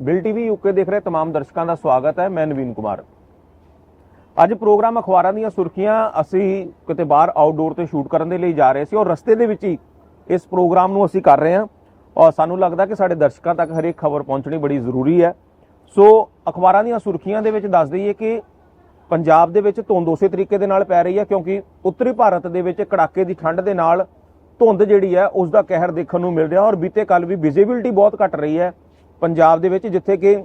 Bill TV UK ਦੇਖ ਰਹੇ तमाम ਦਰਸ਼ਕਾਂ ਦਾ ਸਵਾਗਤ ਹੈ ਮੈਂ ਨਵੀਨ ਕੁਮਾਰ ਅੱਜ ਪ੍ਰੋਗਰਾਮ ਅਖਬਾਰਾਂ ਦੀਆਂ ਸੁਰਖੀਆਂ ਅਸੀਂ ਕਿਤੇ ਬਾਹਰ ਆਊਟਡੋਰ ਤੇ ਸ਼ੂਟ ਕਰਨ ਦੇ ਲਈ ਜਾ ਰਹੇ ਸੀ ਔਰ ਰਸਤੇ ਦੇ ਵਿੱਚ ਹੀ ਇਸ ਪ੍ਰੋਗਰਾਮ ਨੂੰ ਅਸੀਂ ਕਰ ਰਹੇ ਹਾਂ ਔਰ ਸਾਨੂੰ ਲੱਗਦਾ ਕਿ ਸਾਡੇ ਦਰਸ਼ਕਾਂ ਤੱਕ ਹਰੇਕ ਖਬਰ ਪਹੁੰਚਣੀ ਬੜੀ ਜ਼ਰੂਰੀ ਹੈ ਸੋ ਅਖਬਾਰਾਂ ਦੀਆਂ ਸੁਰਖੀਆਂ ਦੇ ਵਿੱਚ ਦੱਸ ਦਈਏ ਕਿ ਪੰਜਾਬ ਦੇ ਵਿੱਚ ਧੁੰਦ ਉਸੇ ਤਰੀਕੇ ਦੇ ਨਾਲ ਪੈ ਰਹੀ ਹੈ ਕਿਉਂਕਿ ਉੱਤਰੀ ਭਾਰਤ ਦੇ ਵਿੱਚ ਕੜਾਕੇ ਦੀ ਠੰਡ ਦੇ ਨਾਲ ਧੁੰਦ ਜਿਹੜੀ ਹੈ ਉਸ ਦਾ ਕਹਿਰ ਦੇਖਣ ਨੂੰ ਮਿਲ ਰਿਹਾ ਔਰ ਬੀਤੇ ਕੱਲ ਵੀ ਵਿਜ਼ਿਬਿਲਟੀ ਬਹੁਤ ਘਟ ਰਹੀ ਹੈ ਪੰਜਾਬ ਦੇ ਵਿੱਚ, ਜਿੱਥੇ ਕਿ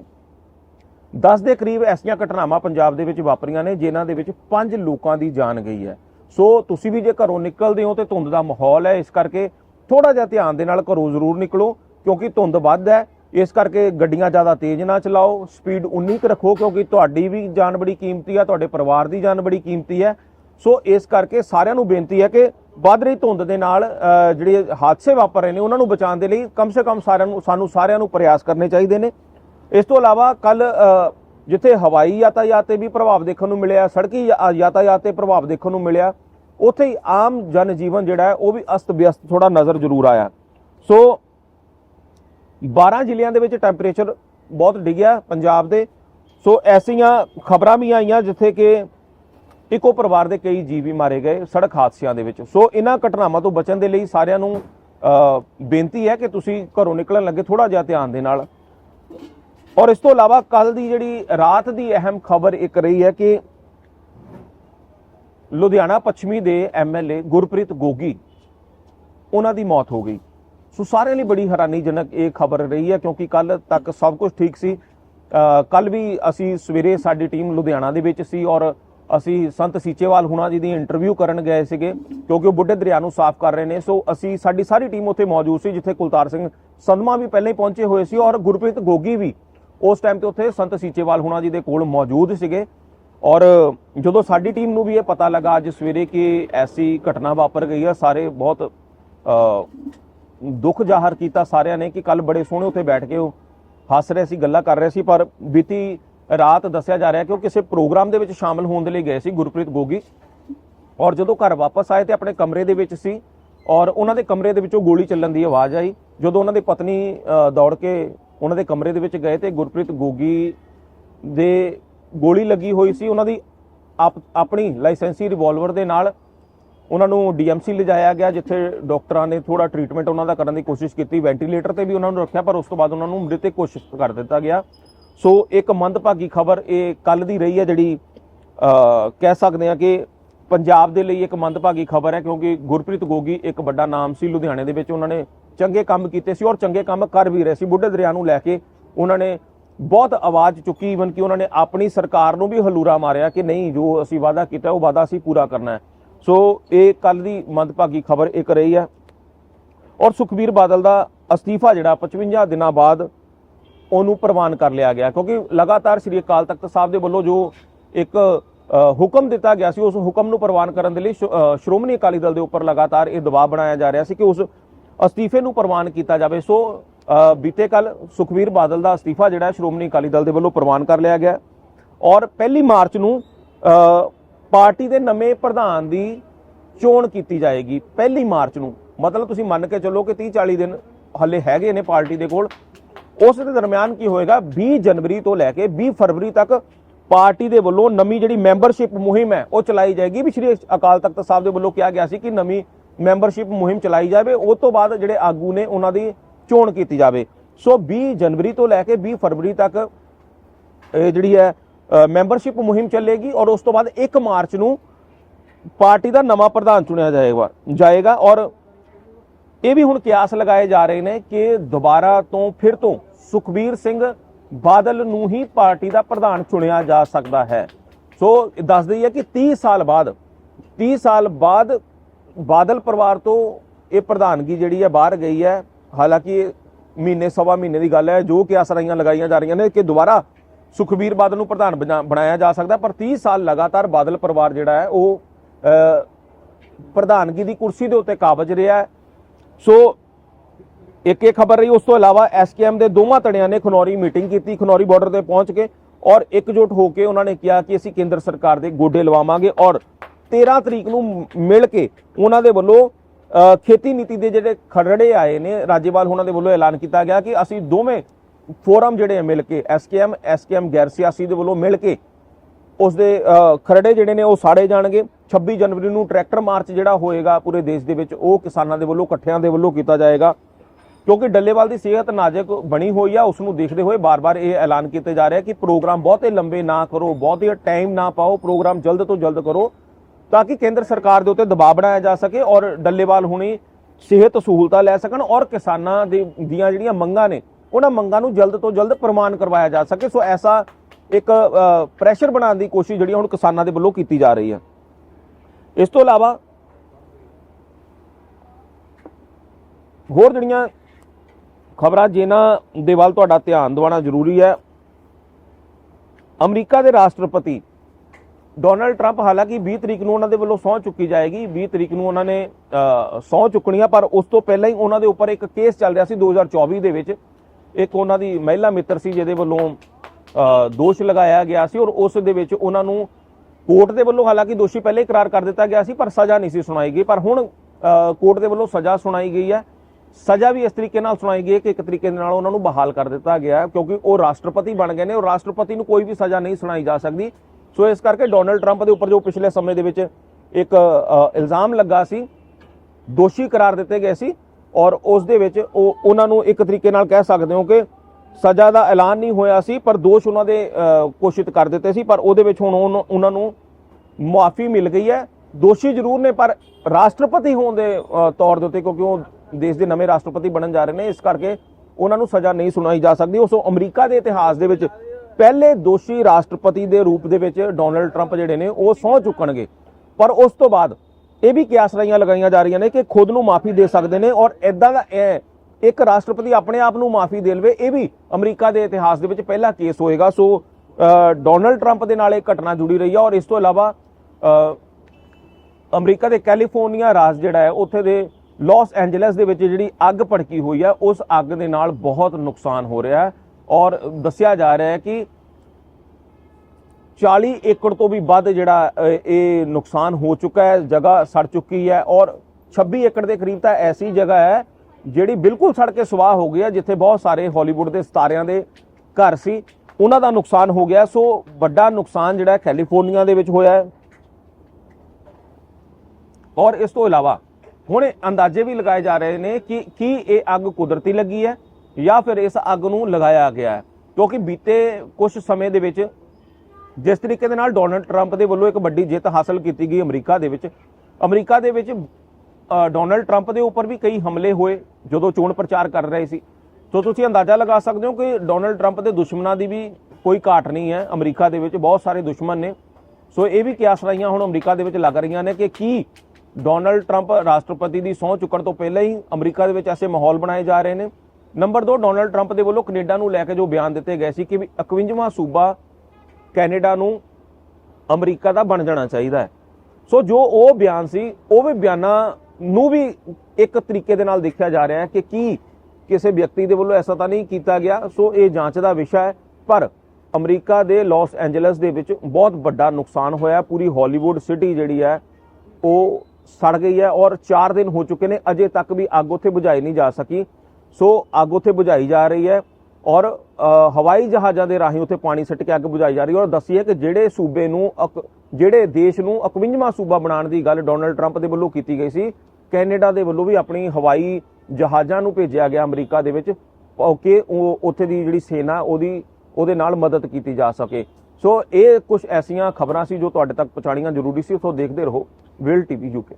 10 ਦੇ ਕਰੀਬ ਐਸੀਆਂ ਘਟਨਾਵਾਂ ਪੰਜਾਬ ਦੇ ਵਿੱਚ ਵਾਪਰੀਆਂ ਨੇ, ਜਿਨ੍ਹਾਂ ਦੇ ਵਿੱਚ 5 ਲੋਕਾਂ ਦੀ ਜਾਨ ਗਈ ਹੈ। ਸੋ ਤੁਸੀਂ ਵੀ ਜੇ ਘਰੋਂ ਨਿਕਲਦੇ ਹੋ ਤੇ ਧੁੰਦ ਦਾ ਮਾਹੌਲ ਹੈ, ਇਸ ਕਰਕੇ ਥੋੜਾ ਜਿਹਾ ਧਿਆਨ ਦੇ ਨਾਲ ਘਰੋਂ ਜ਼ਰੂਰ ਨਿਕਲੋ, ਕਿਉਂਕਿ ਧੁੰਦ ਵੱਧ ਹੈ। ਇਸ ਕਰਕੇ ਗੱਡੀਆਂ ਜ਼ਿਆਦਾ ਤੇਜ਼ ਨਾ ਚਲਾਓ, ਸਪੀਡ ਉਨੀ ਕੁ ਰੱਖੋ, ਕਿਉਂਕਿ ਤੁਹਾਡੀ ਵੀ ਜਾਨ ਬੜੀ ਕੀਮਤੀ ਹੈ, ਤੁਹਾਡੇ ਪਰਿਵਾਰ ਦੀ ਜਾਨ ਬੜੀ ਕੀਮਤੀ ਹੈ। ਸੋ ਇਸ ਕਰਕੇ ਸਾਰਿਆਂ ਨੂੰ ਬੇਨਤੀ ਹੈ ਕਿ ਵੱਧ ਰਹੀ ਧੁੰਦ ਦੇ ਨਾਲ ਜਿਹੜੇ ਹਾਦਸੇ ਵਾਪਰ ਰਹੇ ਨੇ, ਉਹਨਾਂ ਨੂੰ ਬਚਾਉਣ ਦੇ ਲਈ ਕਮ ਸੇ ਕਮ ਸਾਰਿਆਂ ਨੂੰ, ਸਾਨੂੰ ਸਾਰਿਆਂ ਨੂੰ ਪ੍ਰਯਾਸ ਕਰਨੇ ਚਾਹੀਦੇ ਨੇ। ਇਸ ਤੋਂ ਇਲਾਵਾ ਕੱਲ ਜਿੱਥੇ ਹਵਾਈ ਯਾਤਾਯਾਤ ਤੇ ਵੀ ਪ੍ਰਭਾਵ ਦੇਖਣ ਨੂੰ ਮਿਲਿਆ, ਸੜਕੀ ਯਾਤਾਯਾਤ ਤੇ ਪ੍ਰਭਾਵ ਦੇਖਣ ਨੂੰ ਮਿਲਿਆ, ਉੱਥੇ ਹੀ ਆਮ ਜਨ ਜੀਵਨ ਜਿਹੜਾ ਉਹ ਵੀ ਅਸਤ ਵਿਅਸਤ ਥੋੜਾ ਨਜ਼ਰ ਜ਼ਰੂਰ ਆਇਆ। ਸੋ 12 ਜ਼ਿਲ੍ਹਿਆਂ ਦੇ ਵਿੱਚ ਟੈਂਪਰੇਚਰ ਬਹੁਤ ਡਿੱਗਿਆ ਪੰਜਾਬ ਦੇ। ਸੋ, ਐਸੀਆਂ ਖਬਰਾਂ ਵੀ ਆਈਆਂ ਜਿੱਥੇ ਕਿ ਇੱਕੋ ਪਰਿਵਾਰ ਦੇ ਕਈ ਜੀਵ ਵੀ ਮਾਰੇ ਗਏ ਸੜਕ ਹਾਦਸਿਆਂ ਦੇ ਵਿੱਚ। ਸੋ ਇਹਨਾਂ ਘਟਨਾਵਾਂ ਤੋਂ ਬਚਣ ਦੇ ਲਈ ਸਾਰਿਆਂ ਨੂੰ ਬੇਨਤੀ ਹੈ ਕਿ ਤੁਸੀਂ ਘਰੋਂ ਨਿਕਲਣ ਲੱਗੇ ਥੋੜਾ ਜਿਹਾ ਧਿਆਨ ਦੇ ਨਾਲ। ਔਰ ਇਸ ਤੋਂ ਇਲਾਵਾ ਕੱਲ ਦੀ ਜਿਹੜੀ ਰਾਤ ਦੀ ਅਹਿਮ ਖਬਰ ਇੱਕ ਰਹੀ ਹੈ ਕਿ ਲੁਧਿਆਣਾ ਪੱਛਮੀ ਦੇ ਐਮਐਲਏ ਗੁਰਪ੍ਰੀਤ ਗੋਗੀ, ਉਹਨਾਂ ਦੀ ਮੌਤ ਹੋ ਗਈ। ਸੋ ਸਾਰਿਆਂ ਲਈ ਬੜੀ ਹੈਰਾਨੀਜਨਕ ਇਹ ਖਬਰ ਰਹੀ ਹੈ ਕਿਉਂਕਿ ਕੱਲ ਤੱਕ ਸਭ ਕੁਝ ਠੀਕ ਸੀ। ਕੱਲ ਵੀ ਅਸੀਂ ਸਵੇਰੇ ਸਾਡੀ ਟੀਮ ਲੁਧਿਆਣਾ ਦੇ ਵਿੱਚ ਸੀ ਔਰ ਅਸੀਂ ਸੰਤ ਸੀਚੇਵਾਲ ਹੁਣਾ ਜੀ ਦੀ ਇੰਟਰਵਿਊ ਕਰਨ ਗਏ ਸੀਗੇ, ਕਿਉਂਕਿ ਉਹ ਬੁੱਢੇ ਦਰਿਆ ਨੂੰ ਸਾਫ਼ ਕਰ ਰਹੇ ਨੇ। ਸੋ ਅਸੀਂ, ਸਾਡੀ ਸਾਰੀ ਟੀਮ ਉੱਥੇ ਮੌਜੂਦ ਸੀ, ਜਿੱਥੇ ਕੁਲਤਾਰ ਸਿੰਘ ਸੰਧਮਾ ਵੀ ਪਹਿਲਾਂ ਹੀ ਪਹੁੰਚੇ ਹੋਏ ਸੀ ਔਰ ਗੁਰਪ੍ਰੀਤ ਗੋਗੀ ਵੀ ਉਸ ਟਾਈਮ ਤੇ ਉੱਥੇ ਸੰਤ ਸੀਚੇਵਾਲ ਹੁਣਾ ਜੀ ਦੇ ਕੋਲ ਮੌਜੂਦ ਸੀਗੇ। ਔਰ ਜਦੋਂ ਸਾਡੀ ਟੀਮ ਨੂੰ ਵੀ ਇਹ ਪਤਾ ਲੱਗਾ ਅੱਜ ਸਵੇਰੇ ਕਿ ਐਸੀ ਘਟਨਾ ਵਾਪਰ ਗਈ ਹੈ, ਸਾਰੇ ਬਹੁਤ ਦੁੱਖ ਜ਼ਾਹਰ ਕੀਤਾ ਸਾਰਿਆਂ ਨੇ ਕਿ ਕੱਲ ਬੜੇ ਸੋਹਣੇ ਉੱਥੇ ਬੈਠ ਕੇ ਉਹ ਹੱਸ ਰਹੇ ਸੀ, ਗੱਲਾਂ ਕਰ ਰਹੇ ਸੀ, ਪਰ ਬੀਤੀ ਰਾਤ ਦੱਸਿਆ ਜਾ ਰਿਹਾ ਕਿ ਉਹ ਕਿਸੇ ਪ੍ਰੋਗਰਾਮ ਦੇ ਵਿੱਚ ਸ਼ਾਮਲ ਹੋਣ ਦੇ ਲਈ ਗਏ ਸੀ, ਗੁਰਪ੍ਰੀਤ ਗੋਗੀ। ਔਰ ਜਦੋਂ ਘਰ ਵਾਪਸ ਆਏ ਤੇ ਆਪਣੇ ਕਮਰੇ ਦੇ ਵਿੱਚ ਸੀ ਔਰ ਉਹਨਾਂ ਦੇ ਕਮਰੇ ਦੇ ਵਿੱਚੋਂ ਗੋਲੀ ਚੱਲਣ ਦੀ ਆਵਾਜ਼ ਆਈ। ਜਦੋਂ ਉਹਨਾਂ ਦੀ ਪਤਨੀ ਦੌੜ ਕੇ ਉਹਨਾਂ ਦੇ ਕਮਰੇ ਦੇ ਵਿੱਚ ਗਏ ਤੇ ਗੁਰਪ੍ਰੀਤ ਗੋਗੀ ਦੇ ਗੋਲੀ ਲੱਗੀ ਹੋਈ ਸੀ, ਉਹਨਾਂ ਦੀ ਆਪ- ਆਪਣੀ ਲਾਇਸੈਂਸੀ ਰਿਵਾਲਵਰ ਦੇ ਨਾਲ ਉਹਨਾਂ ਨੂੰ ਡੀਐਮਸੀ ਲਿਜਾਇਆ ਗਿਆ, ਜਿੱਥੇ ਡਾਕਟਰਾਂ ਨੇ ਥੋੜਾ ਟ੍ਰੀਟਮੈਂਟ ਉਹਨਾਂ ਦਾ ਕਰਨ ਦੀ ਕੋਸ਼ਿਸ਼ ਕੀਤੀ, ਵੈਂਟੀਲੇਟਰ ਤੇ ਵੀ ਉਹਨਾਂ ਨੂੰ ਰੱਖਿਆ, ਪਰ ਉਸ ਤੋਂ ਬਾਅਦ ਉਹਨਾਂ ਨੂੰ ਮ੍ਰਿਤਕ ਘੋਸ਼ਿਤ ਕਰ ਦਿੱਤਾ ਗਿਆ। ਸੋ ਇੱਕ ਮੰਦਭਾਗੀ ਖਬਰ ਇਹ ਕੱਲ ਦੀ ਰਹੀ ਹੈ ਜਿਹੜੀ ਕਹਿ ਸਕਦੇ ਹਾਂ ਕਿ ਪੰਜਾਬ ਦੇ ਲਈ ਇੱਕ ਮੰਦਭਾਗੀ ਖਬਰ ਹੈ ਕਿਉਂਕਿ ਗੁਰਪ੍ਰੀਤ ਗੋਗੀ ਇੱਕ ਵੱਡਾ ਨਾਮ ਸੀ ਲੁਧਿਆਣੇ ਦੇ ਵਿੱਚ, ਉਹਨਾਂ ਨੇ ਚੰਗੇ ਕੰਮ ਕੀਤੇ ਸੀ ਔਰ ਚੰਗੇ ਕੰਮ ਕਰ ਵੀ ਰਹੇ ਸੀ। ਬੁੱਢੇ ਦਰਿਆ ਨੂੰ ਲੈ ਕੇ ਉਹਨਾਂ ਨੇ ਬਹੁਤ ਆਵਾਜ਼ ਚੁੱਕੀ ਇਵਨ ਕਿ ਉਹਨਾਂ ਨੇ ਆਪਣੀ ਸਰਕਾਰ ਨੂੰ ਵੀ ਹਲੂਰਾ ਮਾਰਿਆ ਕਿ ਨਹੀਂ, ਜੋ ਅਸੀਂ ਵਾਅਦਾ ਕੀਤਾ, ਉਹ ਵਾਅਦਾ ਅਸੀਂ ਪੂਰਾ ਕਰਨਾ ਹੈ। ਸੋ ਇਹ ਕੱਲ ਦੀ ਮੰਦਭਾਗੀ ਖਬਰ ਇੱਕ ਰਹੀ ਹੈ। ਔਰ ਸੁਖਬੀਰ ਬਾਦਲ ਦਾ ਅਸਤੀਫਾ ਜਿਹੜਾ 55 ਦਿਨਾਂ ਬਾਅਦ ਉਹਨੂੰ ਪ੍ਰਵਾਨ ਕਰ ਲਿਆ ਗਿਆ। ਕਿਉਂਕਿ ਲਗਾਤਾਰ ਸ੍ਰੀ ਅਕਾਲ ਤਖਤ ਸਾਹਿਬ ਦੇ ਵੱਲੋਂ ਜੋ ਇੱਕ ਹੁਕਮ ਦਿੱਤਾ ਗਿਆ ਸੀ, ਉਸ ਹੁਕਮ ਨੂੰ ਪ੍ਰਵਾਨ ਕਰਨ ਦੇ ਲਈ ਸ਼੍ਰੋ- ਸ਼੍ਰੋਮਣੀ ਅਕਾਲੀ ਦਲ ਦੇ ਉੱਪਰ ਲਗਾਤਾਰ ਇਹ ਦਬਾਅ ਬਣਾਇਆ ਜਾ ਰਿਹਾ ਸੀ ਕਿ ਉਸ ਅਸਤੀਫੇ ਨੂੰ ਪ੍ਰਵਾਨ ਕੀਤਾ ਜਾਵੇ। ਸੋ ਬੀਤੇ ਕੱਲ ਸੁਖਬੀਰ ਬਾਦਲ ਦਾ ਅਸਤੀਫਾ ਜਿਹੜਾ ਸ਼੍ਰੋਮਣੀ ਅਕਾਲੀ ਦਲ ਦੇ ਵੱਲੋਂ ਪ੍ਰਵਾਨ ਕਰ ਲਿਆ ਗਿਆ। ਔਰ ਪਹਿਲੀ ਮਾਰਚ ਨੂੰ ਪਾਰਟੀ ਦੇ ਨਵੇਂ ਪ੍ਰਧਾਨ ਦੀ ਚੋਣ ਕੀਤੀ ਜਾਏਗੀ। ਪਹਿਲੀ ਮਾਰਚ ਨੂੰ। ਮਤਲਬ ਤੁਸੀਂ ਮੰਨ ਕੇ ਚੱਲੋ ਕਿ 30 40 ਦਿਨ ਹੱਲੇ ਹੈਗੇ ਨੇ ਪਾਰਟੀ ਦੇ ਕੋਲ। ਉਸ ਦੇ ਦਰਮਿਆਨ ਕੀ ਹੋਏਗਾ? 20 ਜਨਵਰੀ ਤੋਂ ਲੈ ਕੇ 20 ਫਰਵਰੀ ਤੱਕ ਪਾਰਟੀ ਦੇ ਵੱਲੋਂ ਨਵੀਂ ਜਿਹੜੀ ਮੈਂਬਰਸ਼ਿਪ ਮੁਹਿੰਮ ਹੈ, ਉਹ ਚਲਾਈ ਜਾਏਗੀ। ਵੀ ਸ਼੍ਰੀ ਅਕਾਲ ਤਖਤ ਸਾਹਿਬ ਦੇ ਵੱਲੋਂ ਕਿਹਾ ਗਿਆ ਸੀ ਕਿ ਨਵੀਂ ਮੈਂਬਰਸ਼ਿਪ ਮੁਹਿੰਮ ਚਲਾਈ ਜਾਵੇ। ਉਸ ਤੋਂ ਬਾਅਦ ਜਿਹੜੇ ਆਗੂ ਨੇ, ਉਹਨਾਂ ਦੀ ਚੋਣ ਕੀਤੀ ਜਾਵੇ। ਸੋ 20 ਜਨਵਰੀ ਤੋਂ ਲੈ ਕੇ 20 ਫਰਵਰੀ ਤੱਕ ਇਹ ਜਿਹੜੀ ਹੈ ਮੈਂਬਰਸ਼ਿਪ ਮੁਹਿੰਮ ਚੱਲੇਗੀ ਔਰ ਉਸ ਤੋਂ ਬਾਅਦ 1 ਮਾਰਚ ਨੂੰ ਪਾਰਟੀ ਦਾ ਨਵਾਂ ਪ੍ਰਧਾਨ ਚੁਣਿਆ ਜਾਏਗਾ ਜਾਏਗਾ। ਔਰ ਇਹ ਵੀ ਹੁਣ ਕਿਆਸ ਲਗਾਏ ਜਾ ਰਹੇ ਨੇ ਕਿ ਦੁਬਾਰਾ ਤੋਂ ਫਿਰ ਤੋਂ ਸੁਖਬੀਰ ਸਿੰਘ ਬਾਦਲ ਨੂੰ ਹੀ ਪਾਰਟੀ ਦਾ ਪ੍ਰਧਾਨ ਚੁਣਿਆ ਜਾ ਸਕਦਾ ਹੈ। ਸੋ ਦੱਸ ਦਈਏ ਕਿ 30 ਸਾਲ ਬਾਅਦ 30 ਸਾਲ ਬਾਅਦ ਬਾਦਲ ਪਰਿਵਾਰ ਤੋਂ ਇਹ ਪ੍ਰਧਾਨਗੀ ਜਿਹੜੀ ਹੈ ਬਾਹਰ ਗਈ ਹੈ। ਹਾਲਾਂਕਿ ਮਹੀਨੇ, ਸਵਾ ਮਹੀਨੇ ਦੀ ਗੱਲ ਹੈ, ਜੋ ਕਿ ਰਾਈਆਂ ਲਗਾਈਆਂ ਜਾ ਰਹੀਆਂ ਨੇ ਕਿ ਦੁਬਾਰਾ ਸੁਖਬੀਰ ਬਾਦਲ ਨੂੰ ਪ੍ਰਧਾਨ ਬਣਾ- ਬਣਾਇਆ ਜਾ ਸਕਦਾ ਪਰ 30 ਸਾਲ ਲਗਾਤਾਰ ਬਾਦਲ ਪਰਿਵਾਰ ਜਿਹੜਾ ਹੈ, ਉਹ ਪ੍ਰਧਾਨਗੀ ਦੀ ਕੁਰਸੀ ਦੇ ਉੱਤੇ ਕਾਬਜ ਰਿਹਾ ਸੋ ਇੱਕ ਇਹ ਖਬਰ ਰਹੀ, ਉਸ ਤੋਂ ਇਲਾਵਾ ਐਸਕੇਐਮ ਦੇ ਦੋਵਾਂ ਧੜਿਆਂ ਨੇ ਖਨੌਰੀ ਮੀਟਿੰਗ ਕੀਤੀ, ਖਨੌਰੀ ਬਾਰਡਰ ਤੇ ਪਹੁੰਚ ਕੇ ਔਰ ਇਕਜੁੱਟ ਹੋ ਕੇ ਉਹਨਾਂ ਨੇ ਕਿਹਾ ਕਿ ਅਸੀਂ ਕੇਂਦਰ ਸਰਕਾਰ ਦੇ ਗੋਡੇ ਲਵਾਵਾਂਗੇ ਔਰ 13 ਤਰੀਕ ਨੂੰ ਮਿਲ ਕੇ ਉਹਨਾਂ ਦੇ ਵੱਲੋਂ ਖੇਤੀ ਨੀਤੀ ਦੇ ਜਿਹੜੇ ਖਰੜੇ ਆਏ ਨੇ, ਰਾਜੇਵਾਲ ਉਹਨਾਂ ਦੇ ਵੱਲੋਂ ਐਲਾਨ ਕੀਤਾ ਗਿਆ ਕਿ ਅਸੀਂ ਦੋਵੇਂ ਫੋਰਮ ਜਿਹੜੇ ਆ ਮਿਲ ਕੇ ਐਸਕੇਐਮ ਐਸਕੇਐਮ ਗੈਰ ਸਿਆਸੀ ਦੇ ਵੱਲੋਂ ਮਿਲ ਕੇ ਉਸ ਦੇ ਖਰੜੇ ਜਿਹੜੇ ਨੇ ਉਹ ਸਾੜੇ ਜਾਣਗੇ। 26 ਜਨਵਰੀ ਨੂੰ ਟਰੈਕਟਰ ਮਾਰਚ ਜਿਹੜਾ ਹੋਏਗਾ ਪੂਰੇ ਦੇਸ਼ ਦੇ ਵਿੱਚ, ਉਹ ਕਿਸਾਨਾਂ ਦੇ ਵੱਲੋਂ, ਇਕੱਠਿਆਂ ਦੇ ਵੱਲੋਂ ਕੀਤਾ ਜਾਏਗਾ। ਕਿਉਂਕਿ ਡੱਲੇਵਾਲ ਦੀ ਸਿਹਤ ਨਾਜ਼ੁਕ ਬਣੀ ਹੋਈ ਆ ਉਸ ਨੂੰ ਦੇਖਦੇ ਹੋਏ ਬਾਰ-ਬਾਰ ਇਹ ਐਲਾਨ ਕੀਤੇ ਜਾ ਰਿਹਾ ਕਿ ਪ੍ਰੋਗਰਾਮ ਬਹੁਤੇ ਲੰਬੇ ਨਾ ਕਰੋ, ਬਹੁਤੇ ਟਾਈਮ ਨਾ ਪਾਓ, ਪ੍ਰੋਗਰਾਮ ਜਲਦ ਤੋਂ ਜਲਦ ਕਰੋ, ਤਾਂ ਕਿ ਕੇਂਦਰ ਸਰਕਾਰ ਦੇ ਉੱਤੇ ਦਬਾਅ ਬਣਾਇਆ ਜਾ ਸਕੇ ਔਰ ਡੱਲੇਵਾਲ ਹੁਣੀ ਸਿਹਤ ਸਹੂਲਤਾਂ ਲੈ ਸਕਣ ਔਰ ਕਿਸਾਨਾਂ ਦੇ ਦੀਆਂ ਜਿਹੜੀਆਂ ਮੰਗਾਂ ਨੇ, ਉਹਨਾਂ ਮੰਗਾਂ ਨੂੰ ਜਲਦ ਤੋਂ ਜਲਦ ਪ੍ਰਮਾਣ ਕਰਵਾਇਆ ਜਾ ਸਕੇ। ਸੋ ਐਸਾ ਇੱਕ ਪ੍ਰੈਸ਼ਰ ਬਣਾਉਣ ਦੀ ਕੋਸ਼ਿਸ਼ ਜਿਹੜੀ ਹੁਣ ਕਿਸਾਨਾਂ ਦੇ ਵੱਲੋਂ ਕੀਤੀ ਜਾ ਰਹੀ ਹੈ ਇਸ ਤੋਂ ਇਲਾਵਾ ਹੋਰ ਜਿਹੜੀਆਂ ਖਬਰਾਂ ਜਿਨ੍ਹਾਂ ਦੇ ਵੱਲ ਤੁਹਾਡਾ ਧਿਆਨ ਦਿਵਾਉਣਾ ਜ਼ਰੂਰੀ ਹੈ। ਅਮਰੀਕਾ ਦੇ ਰਾਸ਼ਟਰਪਤੀ ਡੋਨਲਡ ਟਰੰਪ ਹਾਲਾਂਕਿ 20 ਤਰੀਕ ਨੂੰ ਉਹਨਾਂ ਦੇ ਵੱਲੋਂ ਸਹੁੰ ਚੁੱਕੀ ਜਾਏਗੀ। 20 ਤਰੀਕ ਨੂੰ ਉਹਨਾਂ ਨੇ ਅ, ਸਹੁੰ ਚੁੱਕਣੀ ਆ ਪਰ ਉਸ ਤੋਂ ਪਹਿਲਾਂ ਹੀ ਉਹਨਾਂ ਦੇ ਉੱਪਰ ਇੱਕ ਕੇਸ ਚੱਲ ਰਿਹਾ ਸੀ 2024 ਦੇ ਵਿੱਚ। ਇੱਕ ਉਹਨਾਂ ਦੀ ਮਹਿਲਾ ਮਿੱਤਰ ਸੀ ਜਿਹਦੇ ਵੱਲੋਂ ਅ, ਦੋਸ਼ ਲਗਾਇਆ ਗਿਆ ਸੀ ਔਰ ਉਸ ਦੇ ਵਿੱਚ ਉਹਨਾਂ ਨੂੰ ਕੋਰਟ ਦੇ ਵੱਲੋਂ ਹਾਲਾਂਕਿ ਦੋਸ਼ੀ ਪਹਿਲੇ ਹੀ ਇਕਰਾਰ ਕਰ ਦਿੱਤਾ ਗਿਆ ਸੀ ਪਰ ਸਜ਼ਾ ਨਹੀਂ ਸੀ ਸੁਣਾਈ ਗਈ। ਪਰ ਹੁਣ ਕੋਰਟ ਦੇ ਵੱਲੋਂ ਸਜ਼ਾ ਸੁਣਾਈ ਗਈ ਹੈ। ਸਜ਼ਾ ਵੀ ਇਸ ਤਰੀਕੇ ਨਾਲ ਸੁਣਾਈ ਗਈ ਹੈ ਕਿ ਇੱਕ ਤਰੀਕੇ ਦੇ ਨਾਲ ਉਹਨਾਂ ਨੂੰ ਬਹਾਲ ਕਰ ਦਿੱਤਾ ਗਿਆ ਕਿਉਂਕਿ ਉਹ ਰਾਸ਼ਟਰਪਤੀ ਬਣ ਗਏ ਨੇ ਔਰ ਰਾਸ਼ਟਰਪਤੀ ਨੂੰ ਕੋਈ ਵੀ ਸਜ਼ਾ ਨਹੀਂ ਸੁਣਾਈ ਜਾ ਸਕਦੀ। ਸੋ ਇਸ ਕਰਕੇ ਡੋਨਲਡ ਟਰੰਪ ਦੇ ਉੱਪਰ ਜੋ ਪਿਛਲੇ ਸਮੇਂ ਦੇ ਵਿੱਚ ਇੱਕ ਇਲਜ਼ਾਮ ਲੱਗਾ ਸੀ ਦੋਸ਼ੀ ਕਰਾਰ ਦਿੱਤੇ ਗਏ ਸੀ ਔਰ ਉਸ ਦੇ ਵਿੱਚ ਉਹ ਉਹਨਾਂ ਨੂੰ ਇੱਕ ਤਰੀਕੇ ਨਾਲ ਕਹਿ ਸਕਦੇ ਹੋ ਕਿ ਸਜ਼ਾ ਦਾ ਐਲਾਨ ਨਹੀਂ ਹੋਇਆ ਸੀ ਪਰ ਦੋਸ਼ ਉਹਨਾਂ ਦੇ ਅ, ਘੋਸ਼ਿਤ ਕਰ ਦਿੱਤੇ ਸੀ ਪਰ ਉਹਦੇ ਵਿੱਚ ਹੁਣ ਉਹਨ- ਉਹਨਾਂ ਨੂੰ ਮੁਆਫੀ ਮਿਲ ਗਈ ਹੈ। ਦੋਸ਼ੀ ਜ਼ਰੂਰ ਨੇ ਪਰ ਰਾਸ਼ਟਰਪਤੀ ਹੋਣ ਦੇ ਤੌਰ ਦੇ ਉੱਤੇ ਕਿਉਂਕਿ ਉਹ ਦੇਸ਼ ਦੇ ਨਵੇਂ ਰਾਸ਼ਟਰਪਤੀ ਬਣਨ ਜਾ ਰਹੇ ਨੇ, ਇਸ ਕਰਕੇ ਉਹਨਾਂ ਨੂੰ ਸਜ਼ਾ ਨਹੀਂ ਸੁਣਾਈ ਜਾ ਸਕਦੀ। ਉਸ ਅਮਰੀਕਾ ਦੇ ਇਤਿਹਾਸ ਦੇ ਵਿੱਚ ਪਹਿਲੇ ਦੋਸ਼ੀ ਰਾਸ਼ਟਰਪਤੀ ਦੇ ਰੂਪ ਦੇ ਵਿੱਚ ਡੋਨਲਡ ਟਰੰਪ ਜਿਹੜੇ ਨੇ, ਉਹ ਸਹੁੰ ਚੁੱਕਣਗੇ। ਪਰ ਉਸ ਤੋਂ ਬਾਅਦ ਇਹ ਵੀ ਕਿਆਸਰਾਈਆਂ ਲਗਾਈਆਂ ਜਾ ਰਹੀਆਂ ਨੇ ਕਿ ਖੁਦ ਨੂੰ ਮਾਫੀ ਦੇ ਸਕਦੇ ਨੇ ਔਰ ਇਦਾਂ ਦਾ ਇਹ ਇੱਕ ਰਾਸ਼ਟਰਪਤੀ ਆਪਣੇ ਆਪ ਨੂੰ ਮਾਫੀ ਦੇ ਲਵੇ, ਇਹ ਵੀ ਅਮਰੀਕਾ ਦੇ ਇਤਿਹਾਸ ਦੇ ਵਿੱਚ ਪਹਿਲਾ ਕੇਸ ਹੋਏਗਾ। ਸੋ ਡੋਨਲਡ ਟਰੰਪ ਦੇ ਨਾਲ ਇਹ ਘਟਨਾ ਜੁੜੀ ਰਹੀ ਹੈ ਔਰ ਇਸ ਤੋਂ ਇਲਾਵਾ ਅਮਰੀਕਾ ਦੇ ਕੈਲੀਫੋਰਨੀਆ ਰਾਜ ਜਿਹੜਾ ਹੈ, ਉੱਥੇ ਦੇ ਲਾਸ ਐਂਜਲਸ ਦੇ ਵਿੱਚ ਜਿਹੜੀ ਅੱਗ ਭੜਕੀ ਹੋਈ ਹੈ ਉਸ ਅੱਗ ਦੇ ਨਾਲ ਬਹੁਤ ਨੁਕਸਾਨ ਹੋ ਰਿਹਾ ਹੈ ਔਰ ਦੱਸਿਆ ਜਾ ਰਿਹਾ ਹੈ ਕਿ 40 ਏਕੜ ਤੋਂ ਵੀ ਵੱਧ ਜਿਹੜਾ ਇਹ ਨੁਕਸਾਨ ਹੋ ਚੁੱਕਾ ਹੈ, ਜਗ੍ਹਾ ਸੜ ਚੁੱਕੀ ਹੈ ਔਰ 26 ਏਕੜ ਦੇ ਕਰੀਬ ਤਾਂ ਐਸੀ ਜਗ੍ਹਾ ਹੈ ਜਿਹੜੀ ਬਿਲਕੁਲ ਸੜ ਕੇ ਸਵਾਹ ਹੋ ਗਈ ਹੈ, ਜਿੱਥੇ ਬਹੁਤ ਸਾਰੇ ਹਾਲੀਵੁੱਡ ਦੇ ਸਿਤਾਰਿਆਂ ਦੇ ਘਰ ਸੀ। ਉਹਨਾਂ ਦਾ ਨੁਕਸਾਨ ਹੋ ਗਿਆ, ਸੋ ਵੱਡਾ ਨੁਕਸਾਨ ਜਿਹੜਾ ਕੈਲੀਫੋਰਨੀਆ ਦੇ ਵਿੱਚ ਹੋਇਆ ਹੈ। ਔਰ ਇਸ ਤੋਂ ਇਲਾਵਾ ਹੁਣ ਅੰਦਾਜ਼ੇ ਵੀ ਲਗਾਏ ਜਾ ਰਹੇ ਨੇ ਕਿ ਕੀ ਇਹ ਅੱਗ ਕੁਦਰਤੀ ਲੱਗੀ ਹੈ ਜਾਂ ਫਿਰ ਇਸ ਅੱਗ ਨੂੰ ਲਗਾਇਆ ਗਿਆ ਹੈ? ਕਿਉਂਕਿ ਬੀਤੇ ਕੁਝ ਸਮੇਂ ਦੇ ਵਿੱਚ ਜਿਸ ਤਰੀਕੇ ਦੇ ਨਾਲ ਡੋਨਲਡ ਟਰੰਪ ਦੇ ਵੱਲੋਂ ਇੱਕ ਵੱਡੀ ਜਿੱਤ ਹਾਸਲ ਕੀਤੀ ਗਈ ਅਮਰੀਕਾ ਦੇ ਵਿੱਚ, ਅਮਰੀਕਾ ਦੇ ਵਿੱਚ ਡੋਨਲਡ ਟਰੰਪ ਦੇ ਉੱਪਰ ਵੀ ਕਈ ਹਮਲੇ ਹੋਏ ਜਦੋਂ ਚੋਣ ਪ੍ਰਚਾਰ ਕਰ ਰਹੇ ਸੀ। ਸੋ ਤੁਸੀਂ ਅੰਦਾਜ਼ਾ ਲਗਾ ਸਕਦੇ ਹੋ ਕਿ ਡੋਨਲਡ ਟਰੰਪ ਦੇ ਦੁਸ਼ਮਣਾਂ ਦੀ ਵੀ ਕੋਈ ਘਾਟ ਨਹੀਂ ਹੈ। ਅਮਰੀਕਾ ਦੇ ਵਿੱਚ ਬਹੁਤ ਸਾਰੇ ਦੁਸ਼ਮਣ ਨੇ। ਸੋ ਇਹ ਵੀ ਕਿਆਸ ਰਹੀਆਂ ਹੁਣ ਅਮਰੀਕਾ ਦੇ ਵਿੱਚ ਲੱਗ ਰਹੀਆਂ ਨੇ ਕਿ ਕੀ ਡੋਨਲਡ ਟਰੰਪ ਰਾਸ਼ਟਰਪਤੀ ਦੀ ਸਹੁੰ ਚੁੱਕਣ ਤੋਂ ਪਹਿਲਾਂ ਹੀ ਅਮਰੀਕਾ ਦੇ ਵਿੱਚ ਐਸੇ ਮਾਹੌਲ ਬਣਾਏ ਜਾ ਰਹੇ ਨੇ। ਨੰਬਰ 2 ਡੋਨਲਡ ਟਰੰਪ ਦੇ ਵੱਲੋਂ ਕੈਨੇਡਾ ਨੂੰ ਲੈ ਕੇ ਜੋ ਬਿਆਨ ਦਿੱਤੇ ਗਏ ਸੀ ਕਿ ਵੀ 51ਵਾਂ ਸੂਬਾ ਕੈਨੇਡਾ ਨੂੰ ਅਮਰੀਕਾ ਦਾ ਬਣ ਜਾਣਾ ਚਾਹੀਦਾ ਹੈ। ਸੋ ਜੋ ਉਹ ਬਿਆਨ ਸੀ, ਉਹ ਵੀ ਬਿਆਨਾਂ ਨੂੰ ਵੀ ਇੱਕ ਤਰੀਕੇ ਦੇ ਨਾਲ ਦੇਖਿਆ ਜਾ ਰਿਹਾ ਹੈ ਕਿ ਕੀ ਕਿਸੇ ਵਿਅਕਤੀ ਦੇ ਵੱਲੋਂ ਐਸਾ ਤਾਂ ਨਹੀਂ ਕੀਤਾ ਗਿਆ। ਸੋ ਇਹ ਜਾਂਚ ਦਾ ਵਿਸ਼ਾ ਹੈ, ਪਰ ਅਮਰੀਕਾ ਦੇ ਲਾਸ ਐਂਜਲਸ ਦੇ ਵਿੱਚ ਬਹੁਤ ਵੱਡਾ ਨੁਕਸਾਨ ਹੋਇਆ। ਪੂਰੀ ਹਾਲੀਵੁੱਡ ਸਿਟੀ ਜਿਹੜੀ ਹੈ, ਉਹ ਸੜ ਗਈ ਹੈ ਔਰ 4 ਦਿਨ ਹੋ ਚੁੱਕੇ ਨੇ, ਅਜੇ ਤੱਕ ਵੀ ਅੱਗ ਉੱਥੇ ਬੁਝਾਈ ਨਹੀਂ ਜਾ ਸਕੀ। ਸੋ ਅੱਗ ਉੱਥੇ ਬੁਝਾਈ ਜਾ ਰਹੀ ਹੈ ਔਰ ਹਵਾਈ ਜਹਾਜ਼ਾਂ ਦੇ ਰਾਹੀਂ ਉੱਥੇ ਪਾਣੀ ਸਿੱਟ ਕੇ ਅੱਗ ਬੁਝਾਈ ਜਾ ਰਹੀ ਹੈ ਔਰ ਦੱਸੀਏ ਕਿ ਜਿਹੜੇ ਸੂਬੇ ਨੂੰ ਅਕ- ਜਿਹੜੇ ਦੇਸ਼ ਨੂੰ 51ਵਾਂ ਸੂਬਾ ਬਣਾਉਣ ਦੀ ਗੱਲ ਡੋਨਲਡ ਟਰੰਪ ਦੇ ਵੱਲੋਂ ਕੀਤੀ ਗਈ ਸੀ, ਕੈਨੇਡਾ ਦੇ ਵੱਲੋਂ ਵੀ ਆਪਣੀ ਹਵਾਈ ਜਹਾਜ਼ਾਂ ਨੂੰ ਭੇਜਿਆ ਗਿਆ ਅਮਰੀਕਾ ਦੇ ਵਿੱਚ ਕਿ ਉਹ ਉੱਥੇ ਦੀ ਜਿਹੜੀ ਸੈਨਾ ਉਹਦੀ, ਉਹਦੇ ਨਾਲ ਮਦਦ ਕੀਤੀ ਜਾ ਸਕੇ। ਸੋ ਇਹ ਕੁਝ ਐਸੀਆਂ ਖਬਰਾਂ ਸੀ ਜੋ ਤੁਹਾਡੇ ਤੱਕ ਪਹੁੰਚਾਉਣੀਆਂ ਜ਼ਰੂਰੀ ਸੀ ਸੋ ਦੇਖਦੇ ਰਹੋ। Will TV UK